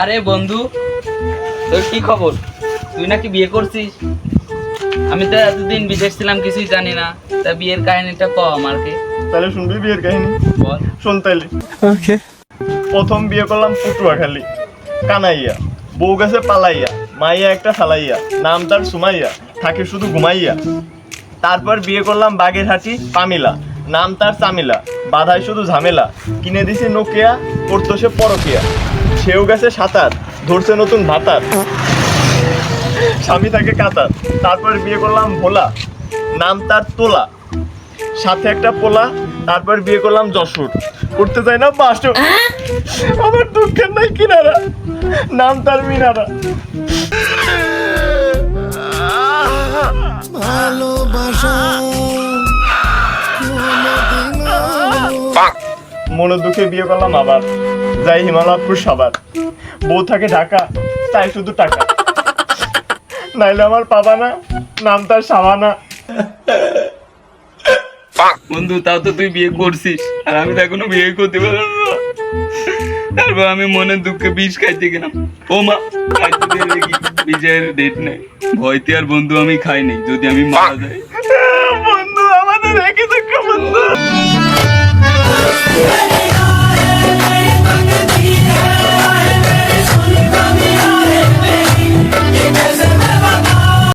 আরে বন্ধু তোর কি খবর? তুই নাকি বিয়ে করছিস? আমি তো এতদিন বিদেশ ছিলাম কিছুই জানি না। তা বিয়ের কাহিনীটা ক আমাকে তাহলে শুনবি বিয়ের কাহিনী। বল। শোন তাইলে। প্রথম বিয়ে করলাম পটুয়াখালী। কানাইয়া। বউ গেছে পালাইয়া। মাইয়া একটা ফালাইয়া নাম তার সুমাইয়া। থাকে শুধু ঘুমাইয়া। তারপর বিয়ে করলাম বাগেরহাটি পামিলা। নাম তার চামিলা। বাধায় শুধু ঝামেলা। কিনে দিছি নোকিয়া করতো সে পরকিয়া। সেও গেছে সাঁতার ধরছে নতুন ভাতার। স্বামী তাকে কাতার তারপর বিয়ে করলাম ভোলা নাম তার তোলা। সাথে একটা পোলা তারপর বিয়ে করলাম যশোর। করতে চাই না বাসর আমার দুঃখের নাই কিনারা নাম তার মিনারা। ভালোবাসা মনে দুঃখে বিয়ে করলাম আবার। যাই হিমালয়পুর সবার বউ থাকে ঢাকা, তাই শুধু টাকা। নাইলে আমার পাবা না নাম তার সাবানা বন্ধু, তাও তো তুই বিয়ে করছিস। আর আমি তো এখনও বিয়ে করতে পারলাম না। তারপর আমি মনে দুঃখে বিষ খাইতে গেলাম। ও মা বিজয়ের ডেট নেই। ভয়তে আর বন্ধু আমি খাইনি, যদি আমি মারা যাই।